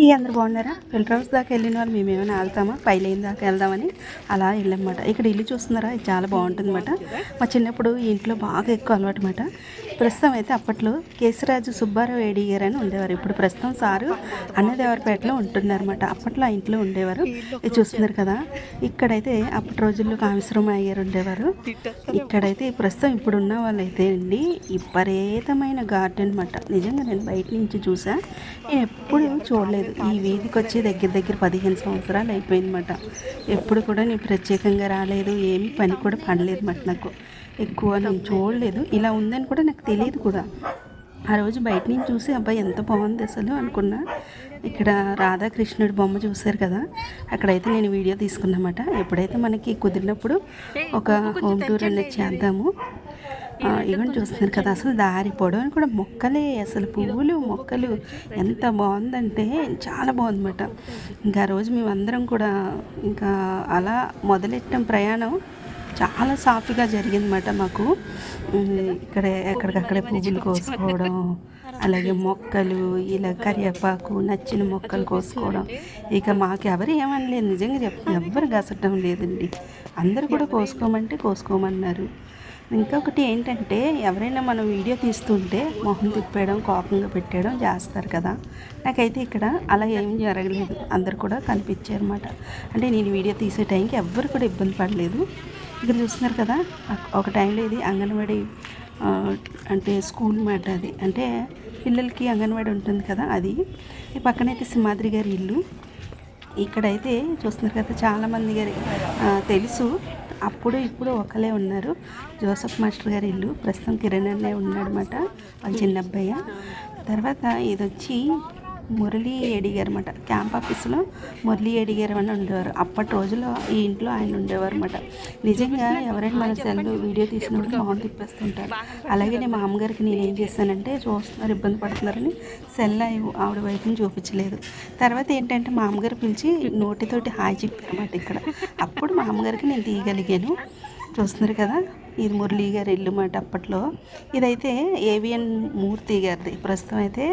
అండి అందరు బాగున్నారా? ఫిల్టర్ హౌస్ దాకా వెళ్ళిన వాళ్ళు మేమేమైనా వెళ్తామా పైలేని దాకా వెళ్దామని అలా వెళ్ళామన్నమాట. ఇక్కడ ఇల్లు చూస్తున్నారా? ఇది చాలా బాగుంటుంది అనమాట మా చిన్నప్పుడు ఇంట్లో బాగా ఎక్కువ అలవాటు అనమాట ప్రస్తుతం అయితే అప్పట్లో కేశరాజు సుబ్బారావు ఏడి గారు అని ఉండేవారు. ఇప్పుడు ప్రస్తుతం సారు అన్నదేవరపేటలో ఉంటున్నారన్నమాట. అప్పట్లో ఆ ఇంట్లో ఉండేవారు. ఇది చూస్తున్నారు కదా. ఇక్కడైతే అప్పటి రోజుల్లో కామేశ్వరం అయ్యారు ఉండేవారు. ఇక్కడైతే ప్రస్తుతం ఇప్పుడు ఉన్న వాళ్ళైతే అండి విపరీతమైన గార్డెన్ అనమాట నిజంగా నేను బయట నుంచి చూసా. నేను ఎప్పుడు చూడలేదు. ఈ వీధికి వచ్చి దగ్గర దగ్గర పదిహేను సంవత్సరాలు అయిపోయిందన్నమాట. ఎప్పుడు కూడా నేను ప్రత్యేకంగా రాలేదు ఏమి పని కూడా పడలేదు అనమాట నాకు. ఎక్కువ నేను చూడలేదు. ఇలా ఉందని కూడా నాకు తెలియదు కూడా. ఆ రోజు బయట నుంచి చూసి అబ్బాయి ఎంత బాగుంది అసలు అనుకున్నా. ఇక్కడ రాధాకృష్ణుడి బొమ్మ చూశారు కదా అక్కడైతే నేను వీడియో తీసుకున్నమాట. ఎప్పుడైతే మనకి కుదిరినప్పుడు ఒక హోమ్ టూర్ అనేది చేద్దాము. ఇవన్నీ చూస్తున్నారు కదా అసలు దారి పొడవని కూడా మొక్కలే అసలు పువ్వులు మొక్కలు ఎంత బాగుందంటే చాలా బాగుందన్నమాట. ఇంకా రోజు మేమందరం కూడా ఇంకా అలా మొదలెట్టడం ప్రయాణం చాలా సాఫీగా జరిగిందన్నమాట మాకు. ఇక్కడ ఎక్కడికక్కడే పువ్వులు కోసుకోవడం అలాగే మొక్కలు ఇలా కరివేపాకు నచ్చిన మొక్కలు కోసుకోవడం. ఇక మాకు ఎవరు ఏమనలేదు నిజంగా చెప్ ఎవ్వరు గసటం లేదండి. అందరూ కూడా కోసుకోమంటే కోసుకోమన్నారు. ఇంకొకటి ఏంటంటే ఎవరైనా మనం వీడియో తీస్తుంటే మొహం తిప్పేయడం కోపంగా పెట్టేయడం చేస్తారు కదా. నాకైతే ఇక్కడ అలా ఏం జరగలేదు. అందరు కూడా కనిపించారు అనమాట అంటే నేను వీడియో తీసే టైంకి ఎవ్వరు కూడా ఇబ్బంది పడలేదు. ఇక్కడ చూస్తున్నారు కదా ఒక టైంలో ఇది అంగన్వాడీ అంటే స్కూల్ మాట అది. అంటే పిల్లలకి అంగన్వాడీ ఉంటుంది కదా అది. ఈ పక్కనైతే సింహాద్రి గారి ఇల్లు. ఇక్కడైతే చూస్తున్నారు కదా చాలామంది గారి తెలుసు. అప్పుడు ఇప్పుడు ఒకలే ఉన్నారు. జోసఫ్ మాస్టర్ గారి ఇల్లు. ప్రస్తుతం కిరణ్ అనే ఉన్నాడనమాట వాళ్ళ చిన్న అబ్బాయి తర్వాత ఇది వచ్చి మురళీ ఏడి గారు అనమాట క్యాంప్ ఆఫీస్లో మురళీ ఏడి గారు అని ఉండేవారు. అప్పటి రోజుల్లో ఈ ఇంట్లో ఆయన ఉండేవారు అనమాట నిజంగా ఎవరైనా మన సెల్ వీడియో తీసినప్పుడు మొహం తిప్పేస్తుంటారు. అలాగే నేను మా అమ్మగారికి నేను ఏం చేశానంటే చూస్తున్నారు ఇబ్బంది పడుతున్నారని సెల్ ఆవిడ వైపుని చూపించలేదు. తర్వాత ఏంటంటే మా అమ్మగారు పిలిచి నోటితోటి హాయ్ చెప్పారన్నమాట ఇక్కడ. అప్పుడు మా అమ్మగారికి నేను తీయగలిగాను. చూస్తున్నారు కదా ఇది మురళీ గారి ఇల్లు మాట అప్పట్లో. ఇదైతే ఏవిఎన్ మూర్తి గారిది. ప్రస్తుతం అయితే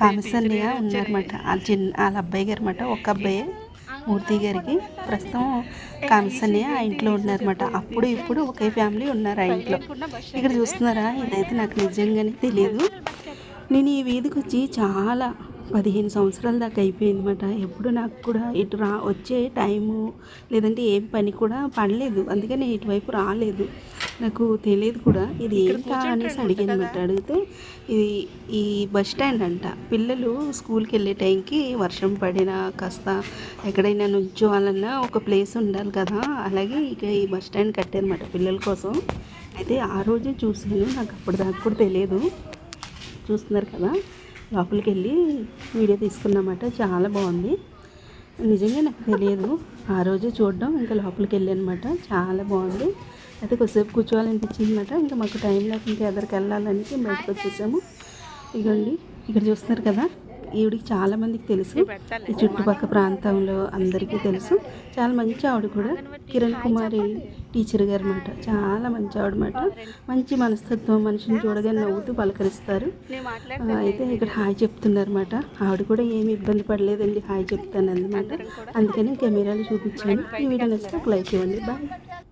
కామిసన్య ఉన్నారన్నమాట వాళ్ళ చిన్న వాళ్ళ అబ్బాయి గారు అనమాట ఒక అబ్బాయే మూర్తి గారికి. ప్రస్తుతం కామిసన్య ఆ ఇంట్లో ఉన్నారన్నమాట అప్పుడు ఇప్పుడు ఒకే ఫ్యామిలీ ఉన్నారు ఆ ఇంట్లో. ఇక్కడ చూస్తున్నారా? ఇదైతే నాకు నిజంగానే తెలియదు నేను ఈ వీధికి వచ్చి చాలా పదిహేను సంవత్సరాల దాకా అయిపోయిందన్నమాట. ఎప్పుడు నాకు కూడా ఇటు రా వచ్చే టైము లేదంటే ఏం పని కూడా పడలేదు. అందుకని ఇటువైపు రాలేదు. నాకు తెలియదు కూడా ఇది ఏంటా అనేసి అడిగాను అనమాట అడిగితే ఇది ఈ బస్ స్టాండ్ అంట. పిల్లలు స్కూల్కి వెళ్ళే టైంకి వర్షం పడినా కాస్త ఎక్కడైనా నుంచోవాలన్నా ఒక ప్లేస్ ఉండాలి కదా. అలాగే ఇక ఈ బస్ స్టాండ్ కట్టారన్నమాట పిల్లల కోసం. అయితే ఆ రోజే చూసాను నాకు అప్పుడు దాకా కూడా తెలియదు. చూస్తున్నారు కదా. లోపలికి వెళ్ళి వీడియో తీసుకున్నమాట. చాలా బాగుంది. నిజంగా నాకు తెలియదు. ఆ రోజే చూడడం ఇంకా లోపలికి వెళ్ళానమాట చాలా బాగుంది. అయితే కొద్దిసేపు కూర్చోవాలనిపించింది అనమాట ఇంకా మాకు టైం లేక ఇంకా ఎదరికి వెళ్ళాలని బయటకు వచ్చేసాము. ఇగోండి ఇక్కడ చూస్తున్నారు కదా ఈవిడికి చాలా మందికి తెలుసు. ఈ చుట్టుపక్కల ప్రాంతంలో అందరికీ తెలుసు. చాలా మంచి ఆవిడ కూడా. కిరణ్ కుమారి టీచర్ గారు అనమాట చాలా మంచి ఆవిడ అనమాట మంచి మనస్తత్వం మనిషిని చూడగానే నవ్వుతూ పలకరిస్తారు. అయితే ఇక్కడ హాయ్ చెప్తున్నారు అనమాట ఆవిడ కూడా ఏమి ఇబ్బంది పడలేదండి. హాయ్ చెప్తాను అనమాట అందుకని కెమెరాలు చూపించాను. ఈ వీడియో నచ్చితే ఒక లైక్ ఇవ్వండి. బాయ్.